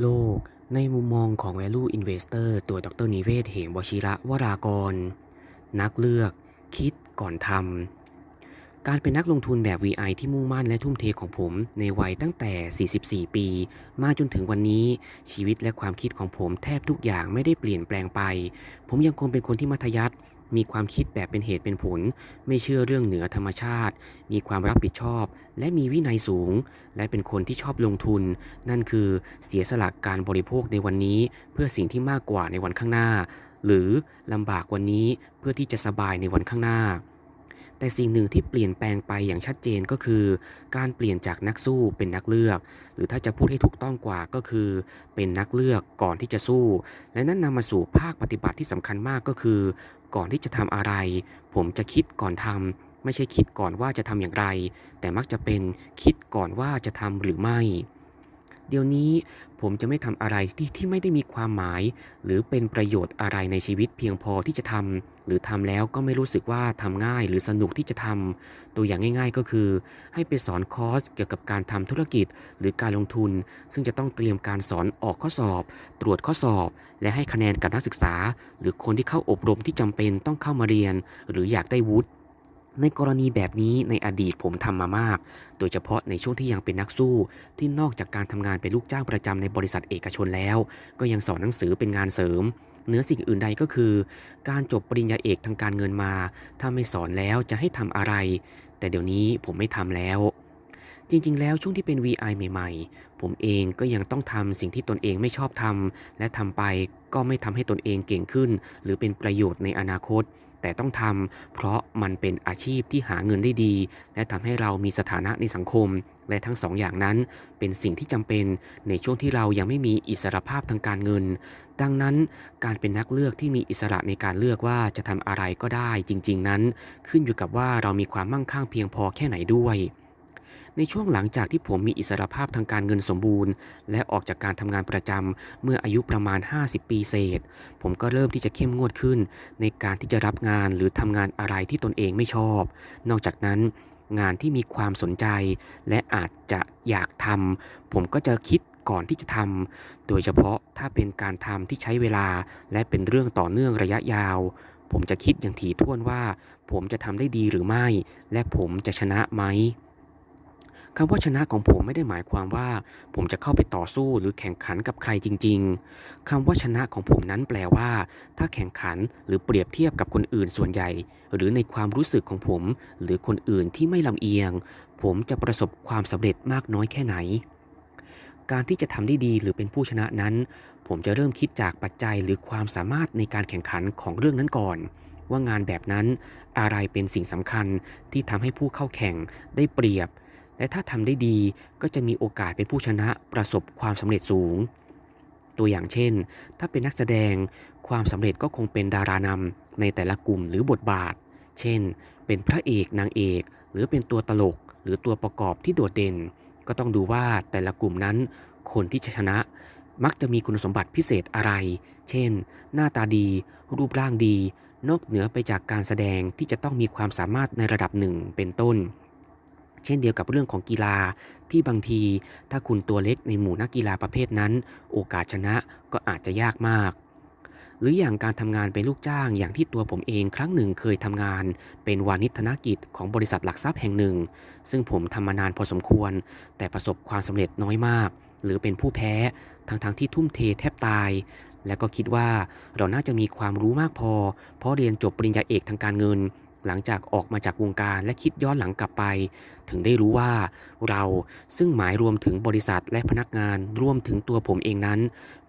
โลก ในมุมมองของ Value Investor ตัวดรนิเวศเหมวชิระวรากร นักเลือก คิดก่อนทำ การเป็นนักลงทุนแบบ VI ที่มุ่งมั่นและทุ่มเทของผม ในวัยตั้งแต่ 44 ปี มาจนถึงวันนี้ ชีวิตและความคิดของผมแทบทุกอย่างไม่ได้เปลี่ยนแปลงไป ผมยังคงเป็นคนที่มัธยัสถ มีความคิดแบบเป็นเหตุเป็นผล ไม่เชื่อเรื่องเหนือธรรมชาติ มีความรับผิดชอบ และมีวินัยสูง และเป็นคนที่ชอบลงทุน นั่นคือเสียสละการบริโภคในวันนี้ เพื่อสิ่งที่มากกว่าในวันข้างหน้า หรือลำบากวันนี้เพื่อที่จะสบายในวันข้างหน้าแต่สิ่งหนึ่งที่เปลี่ยนแปลงไปอย่างชัดเจนก็คือ การเปลี่ยนจากนักสู้เป็นนักเลือก หรือถ้าจะพูดให้ถูกต้องกว่าก็คือ เป็นนักเลือกก่อนที่จะสู้ และนั่นนำมาสู่ภาคปฏิบัติที่สำคัญมากก็คือ ก่อนที่จะทำอะไร ผมจะคิดก่อนทำไม่ใช่คิดก่อนว่าจะทำอย่างไร แต่มักจะเป็นคิดก่อนว่าจะทำหรือไม่ เดี๋ยวนี้ผมจะไม่ทำอะไรที่ที่ไม่ได้มีความหมาย หรือเป็นประโยชน์อะไรในชีวิตเพียงพอที่จะทำหรือทำแล้วก็ไม่รู้สึกว่าทำง่ายหรือสนุกที่จะทำตัวอย่างง่าย ๆ ก็คือ ให้ไปสอนคอร์สเกี่ยวกับการทำธุรกิจ หรือการลงทุน ซึ่งจะต้องเตรียมการสอนออกข้อสอบ ตรวจข้อสอบ และให้คะแนนกับนักศึกษา หรือคนที่เข้าอบรมที่จำเป็นต้องเข้ามาเรียน หรืออยากได้วุฒิ ในกรณีแบบนี้ในอดีตผมทำมามาก โดยเฉพาะในช่วงที่ยังเป็นนักสู้ ที่นอกจากการทำงานเป็นลูกจ้างประจำในบริษัทเอกชนแล้ว ก็ยังสอนหนังสือเป็นงานเสริม เหนือสิ่งอื่นใดก็คือ การจบปริญญาเอกทางการเงินมา ถ้าไม่สอนแล้วจะให้ทำอะไร แต่เดี๋ยวนี้ผมไม่ทำแล้ว จริงๆ แล้วช่วงที่เป็น VI ใหม่ๆ ผมเองก็ยังต้องทำสิ่งที่ตนเองไม่ชอบทำและทำไปก็ไม่ทำให้ตนเองเก่งขึ้น หรือเป็นประโยชน์ในอนาคต แต่ต้องทำเพราะมันเป็นอาชีพที่หาเงินได้ดี และทำให้เรามีสถานะในสังคม และทั้งสองอย่างนั้น เป็นสิ่งที่จำเป็นในช่วงที่เรายังไม่มีอิสรภาพทางการเงิน ดังนั้นการเป็นนักเลือกที่มีอิสระในการเลือกว่าจะทำอะไรก็ได้จริง ๆ นั้น ขึ้นอยู่กับว่าเรามีความมั่งคั่งเพียงพอแค่ไหนด้วย ในช่วงหลังจากที่ผมมีอิสรภาพทางการเงินสมบูรณ์ และออกจากการทำงานประจำเมื่ออายุประมาณ 50 ปีเศษ ผมก็เริ่มที่จะเข้มงวดขึ้น ในการที่จะรับงานหรือทำงานอะไรที่ตนเองไม่ชอบ นอกจากนั้น งานที่มีความสนใจ และอาจจะอยากทำผมก็จะคิดก่อนที่จะทำ โดยเฉพาะถ้าเป็นการทำที่ใช้เวลา และเป็นเรื่องต่อเนื่องระยะยาว ผมจะคิดอย่างถี่ถ้วนว่า ผมจะทำได้ดีหรือไม่ และผมจะชนะไหม คำว่าชนะของผมไม่ได้หมายความว่า ผมจะเข้าไปต่อสู้หรือแข่งขันกับใครจริง ๆคำว่าชนะของผมนั้นแปลว่า ถ้าแข่งขันหรือเปรียบเทียบกับคนอื่นส่วนใหญ่ หรือในความรู้สึกของผม หรือคนอื่นที่ไม่ลำเอียง ผมจะประสบความสำเร็จมากน้อยแค่ไหน การที่จะทำได้ดีหรือเป็นผู้ชนะนั้น ผมจะเริ่มคิดจากปัจจัยหรือความสามารถในการแข่งขันของเรื่องนั้นก่อนว่างานแบบนั้นอะไรเป็นสิ่งสำคัญที่ทำให้ผู้เข้าแข่งได้เปรียบ และถ้าทำได้ดีก็จะมีโอกาสเป็นผู้ชนะประสบความสำเร็จสูง ตัวอย่างเช่น ถ้าเป็นนักแสดงความสำเร็จก็คงเป็นดารานำในแต่ละกลุ่มหรือบทบาท เช่น เป็นพระเอกนางเอก หรือเป็นตัวตลก หรือตัวประกอบที่โดดเด่น ก็ต้องดูว่าแต่ละกลุ่มนั้น คนที่ชนะมักจะมีคุณสมบัติพิเศษอะไร เช่น หน้าตาดี รูปร่างดี นอกเหนือไปจากการแสดงที่จะต้องมีความสามารถในระดับหนึ่งเป็นต้น เช่นเดียวกับเรื่องของกีฬาที่บางที ถ้าคุณตัวเล็กในหมู่นักกีฬาประเภทนั้น โอกาสชนะก็อาจจะยากมาก หรืออย่างการทำงานเป็นลูกจ้างอย่างที่ตัวผมเองครั้งหนึ่งเคยทำงาน เป็นวานิธนกิจของบริษัทหลักทรัพย์แห่งหนึ่ง ซึ่งผมทำมานานพอสมควร แต่ประสบความสำเร็จน้อยมาก หรือเป็นผู้แพ้ทั้งๆทที่ทุ่มเทแทบตาย และก็คิดว่าเราน่าจะมีความรู้มากพอ เพราะเรียนจบปริญญาเอกทางการเงิน หลังจากออกมาจากวงการและคิดย้อนหลังกลับไป ถึงได้รู้ว่าเราซึ่งหมายรวมถึงบริษัทและพนักงานรวมถึงตัวผมเองนั้น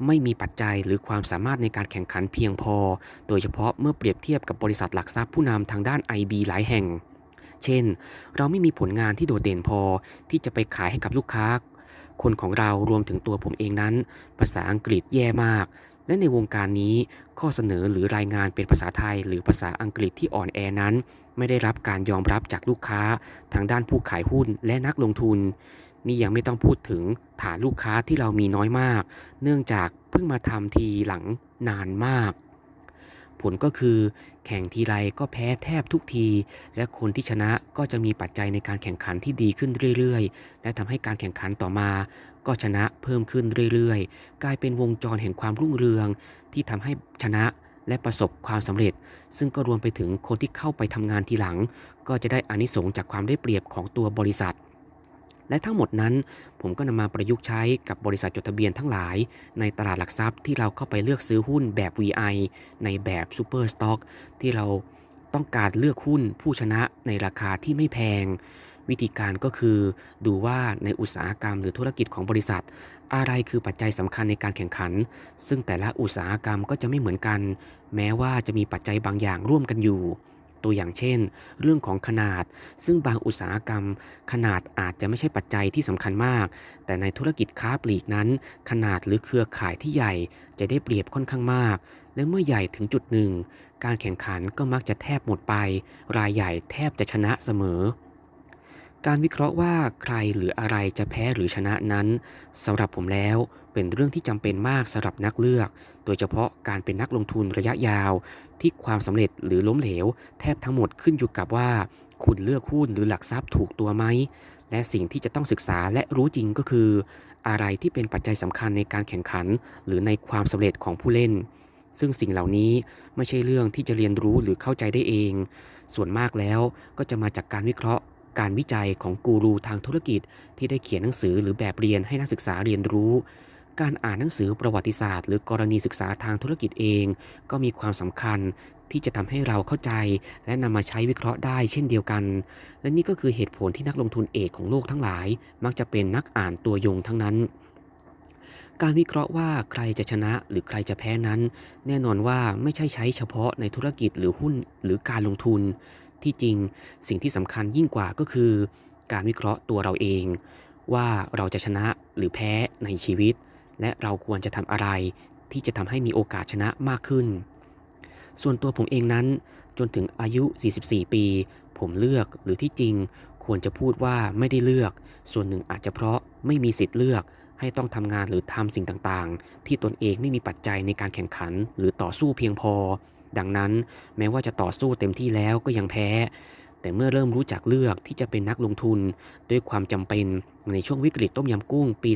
ไม่มีปัจจัยหรือความสามารถในการแข่งขันเพียงพอ โดยเฉพาะเมื่อเปรียบเทียบกับบริษัทหลักทรัพย์ผู้นำทางด้าน IB หลายแห่ง เช่น เราไม่มีผลงานที่โดดเด่นพอที่จะไปขายให้กับลูกค้าคนของเรารวมถึงตัวผมเองนั้น ภาษาอังกฤษแย่มาก และในวงการนี้ข้อเสนอหรือรายงานเป็นภาษาไทย หรือภาษาอังกฤษที่อ่อนแอนั้น ไม่ได้รับการยอมรับจากลูกค้า ทางด้านผู้ขายหุ้นและนักลงทุน นี่ยังไม่ต้องพูดถึงฐานลูกค้าที่เรามีน้อยมาก เนื่องจากเพิ่งมาทำทีหลังนานมาก ผลก็คือ แข่งทีไรก็แพ้แทบทุกที และคนที่ชนะก็จะมีปัจจัยในการแข่งขันที่ดีขึ้นเรื่อยๆ และทำให้การแข่งขันต่อมา ก็ชนะเพิ่มขึ้นเรื่อยๆ กลายเป็นวงจรแห่งความรุ่งเรือง ที่ทำให้ชนะและประสบความสำเร็จ ซึ่งก็รวมไปถึงคนที่เข้าไปทำงานทีหลัง ก็จะได้อานิสงส์จากความได้เปรียบของตัวบริษัท และทั้งหมดนั้น ผมก็นำมาประยุกต์ใช้กับบริษัทจดทะเบียนทั้งหลาย ในตลาดหลักทรัพย์ที่เราเข้าไปเลือกซื้อหุ้นแบบ VI ในแบบ Super Stock ที่เราต้องการเลือกหุ้นผู้ชนะในราคาที่ไม่แพง วิธีการก็คือดูว่าในอุตสาหกรรมหรือธุรกิจของบริษัท อะไรคือปัจจัยสำคัญในการแข่งขัน ซึ่งแต่ละอุตสาหกรรมก็จะไม่เหมือนกัน แม้ว่าจะมีปัจจัยบางอย่างร่วมกันอยู่ ตัวอย่างเช่น เรื่องของขนาด ซึ่งบางอุตสาหกรรม ขนาดอาจจะไม่ใช่ปัจจัยที่สำคัญมาก แต่ในธุรกิจค้าปลีกนั้น ขนาดหรือเครือข่ายที่ใหญ่จะได้เปรียบค่อนข้างมาก และเมื่อใหญ่ถึงจุดหนึ่งการแข่งขันก็มักจะแทบหมดไป รายใหญ่แทบจะชนะเสมอ การวิเคราะห์ว่าใครหรืออะไรจะแพ้หรือชนะนั้นสำหรับผมแล้วเป็นเรื่องที่จำเป็นมากสำหรับนักเลือก โดยเฉพาะการเป็นนักลงทุนระยะยาว ที่ความสำเร็จหรือล้มเหลว แทบทั้งหมดขึ้นอยู่กับว่า คุณเลือกหุ้นหรือหลักทรัพย์ถูกตัวไหม และสิ่งที่จะต้องศึกษาและรู้จริงก็คือ อะไรที่เป็นปัจจัยสำคัญในการแข่งขัน หรือในความสำเร็จของผู้เล่น ซึ่งสิ่งเหล่านี้ไม่ใช่เรื่องที่จะเรียนรู้หรือเข้าใจได้เอง ส่วนมากแล้วก็จะมาจากการวิเคราะห์ การวิจัยของกูรูทางธุรกิจ ที่ได้เขียนหนังสือหรือแบบเรียนให้นักศึกษาเรียนรู้ การอ่านหนังสือประวัติศาสตร์ หรือกรณีศึกษาทางธุรกิจเอง ก็มีความสำคัญที่จะทำให้เราเข้าใจ และนำมาใช้วิเคราะห์ได้เช่นเดียวกัน และนี่ก็คือเหตุผลที่นักลงทุนเอกของโลกทั้งหลาย มักจะเป็นนักอ่านตัวยงทั้งนั้นการวิเคราะห์ว่าใครจะชนะหรือใครจะแพ้นั้น แน่นอนว่าไม่ใช่ใช้เฉพาะในธุรกิจหรือหุ้นหรือการลงทุน ที่จริง สิ่งที่สำคัญยิ่งกว่าก็คือ การวิเคราะห์ตัวเราเอง ว่าเราจะชนะหรือแพ้ในชีวิต และเราควรจะทำอะไร ที่จะทำให้มีโอกาสชนะมากขึ้น ส่วนตัวผมเองนั้น จนถึงอายุ 44 ปี ผมเลือกหรือที่จริง ควรจะพูดว่าไม่ได้เลือก ส่วนหนึ่งอาจจะเพราะไม่มีสิทธิ์เลือกให้ต้องทำงานหรือทำสิ่งต่างๆ ที่ตนเองไม่มีปัจจัยในการแข่งขันหรือต่อสู้เพียงพอ ดังนั้น แม้ว่าจะต่อสู้เต็มที่แล้วก็ยังแพ้ แต่เมื่อเริ่มรู้จักเลือกที่จะเป็นนักลงทุน ด้วยความจำเป็นในช่วงวิกฤตต้มยำกุ้งปี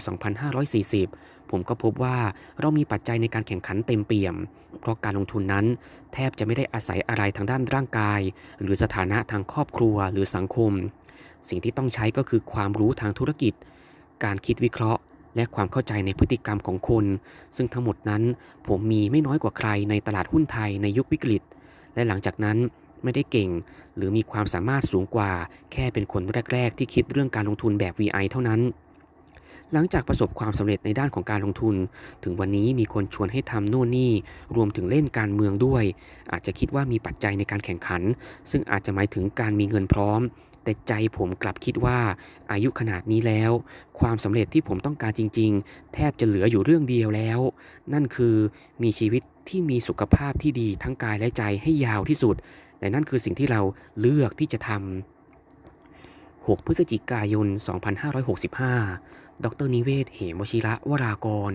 2540 ผมก็พบว่าเรามีปัจจัยในการแข่งขันเต็มเปี่ยม เพราะการลงทุนนั้น แทบจะไม่ได้อาศัยอะไรทางด้านร่างกาย หรือสถานะทางครอบครัวหรือสังคม สิ่งที่ต้องใช้ก็คือความรู้ทางธุรกิจ การคิดวิเคราะห์ และความเข้าใจในพฤติกรรมของคน ซึ่งทั้งหมดนั้นผมมีไม่น้อยกว่าใครในตลาดหุ้นไทยในยุควิกฤต และหลังจากนั้นไม่ได้เก่ง หรือมีความสามารถสูงกว่า แค่เป็นคนแรก ๆ ที่คิดเรื่องการลงทุนแบบ VI เท่านั้น หลังจากประสบความสำเร็จในด้านของการลงทุน ถึงวันนี้มีคนชวนให้ทำโน่นนี่ รวมถึงเล่นการเมืองด้วย อาจจะคิดว่ามีปัจจัยในการแข่งขัน ซึ่งอาจจะหมายถึงการมีเงินพร้อม แต่ใจผมกลับคิดว่าอายุขนาดนี้แล้ว ความสำเร็จที่ผมต้องการจริง ๆ แทบจะเหลืออยู่เรื่องเดียวแล้ว นั่นคือมีชีวิตที่มีสุขภาพที่ดีทั้งกายและใจให้ยาวที่สุด และนั่นคือสิ่งที่เราเลือกที่จะทำ6 พฤศจิกายน 2565 ดรนิเวศ เหมวชิระวรากร